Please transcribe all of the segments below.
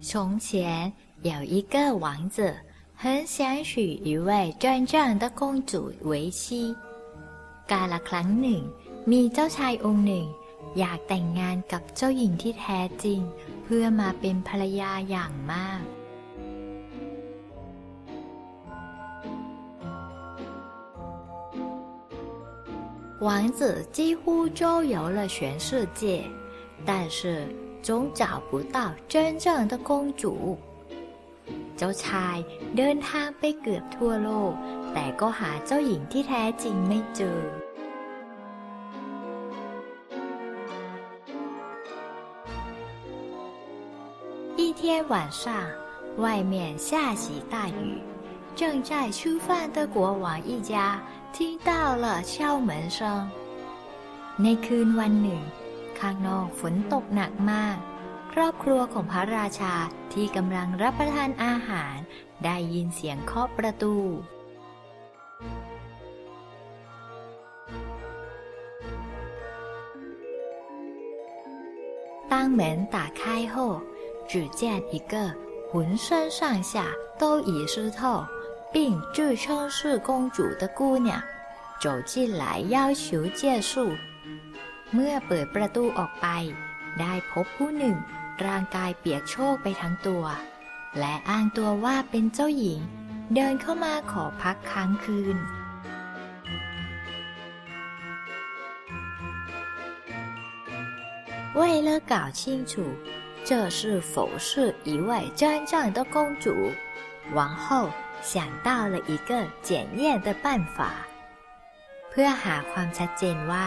从前有一个王子，很想娶一位真正的公主为妻。กาลครั้งหนึ่ง มีเจ้าชายองค์หนึ่ง อยากแต่งงานกับเจ้าหญิงที่แท้จริง เพื่อมาเป็นภรรยาอย่างมาก 王子几乎周游了全世界，但是 总找不到真正的公主。เจ้าชายเดินทางไปเกือบทั่วโลก แต่ก็หาเจ้าหญิงที่แท้จริงไม่เจอ 一天晚上，外面下起大雨，正在吃饭的国王一家听到了敲门声。ในคืนวันหนึ่ง ข้างนอกฝนตกหนักมาก ครอบครัวของพระราชาที่กำลังรับประทานอาหาร ได้ยินเสียงเคาะประตู 当门打开后，只见一个浑身上下都已湿透，并自称是公主的姑娘走进来要求借宿。 เมื่อเปิดประตูออกไป ได้พบผู้หนึ่ง ร่างกายเปียกโชกไปทั้งตัว และอ้างตัวว่าเป็นเจ้าหญิง เดินเข้ามาขอพักค้างคืน 为了搞清楚这是否是一位真正的公主，王后想到了一个检验的办法 เ พื่อหาความชัดเจนว่า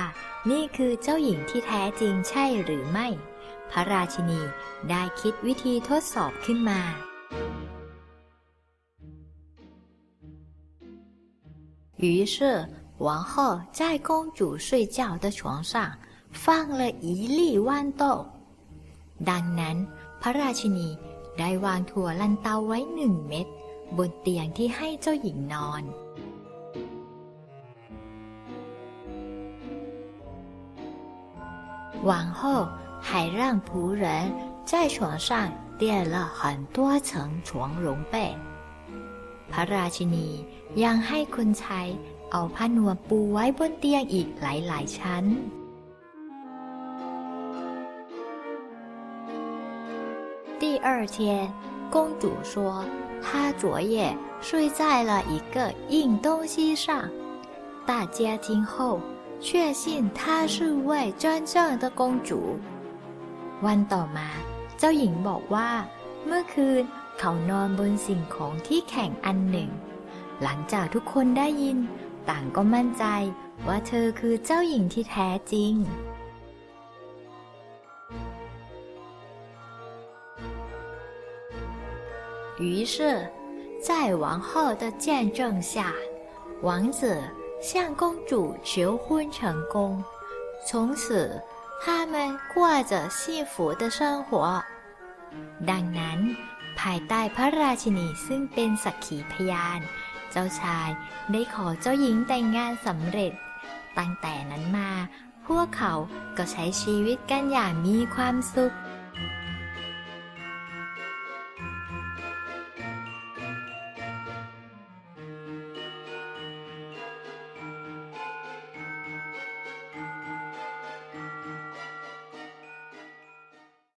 นี่คือเจ้าหญิงที่แท้จริงใช่หรือไม่ พระราชินีได้คิดวิธีทดสอบขึ้นมา 于是，王后在公主睡觉的床上放了一粒豌豆。ดังนั้น พระราชินีได้วางถั่วลันเตาไว้หนึ่งเม็ดบนเตียงที่ให้เจ้าหญิงนอน 往后还让仆人在床上垫了很多层床绒被。พระราชินียังให้คนใช้เอาผ้านวมปูไว้บนเตียงอีกหลายๆชั้น 第二天，公主说，她昨夜睡在了一个硬东西上。大家听后， 确信她是位真正的公主。วันต่อมา เจ้าหญิงบอกว่า เมื่อคืนเขานอนบนสิ่งของที่แข็งอันหนึ่ง หลังจากทุกคนได้ยิน ต่างก็มั่นใจว่าเธอคือเจ้าหญิงที่แท้จริง 于是，在王后的见证下，王子 向公主求婚成功。从此，他们过着幸福的生活。ดังนั้น ภายใต้พระราชินีซึ่งเป็นสักขีพยาน เจ้าชายได้ขอเจ้าหญิงแต่งงานสำเร็จ ตั้งแต่นั้นมา พวกเขาก็ใช้ชีวิตกันอย่างมีความสุข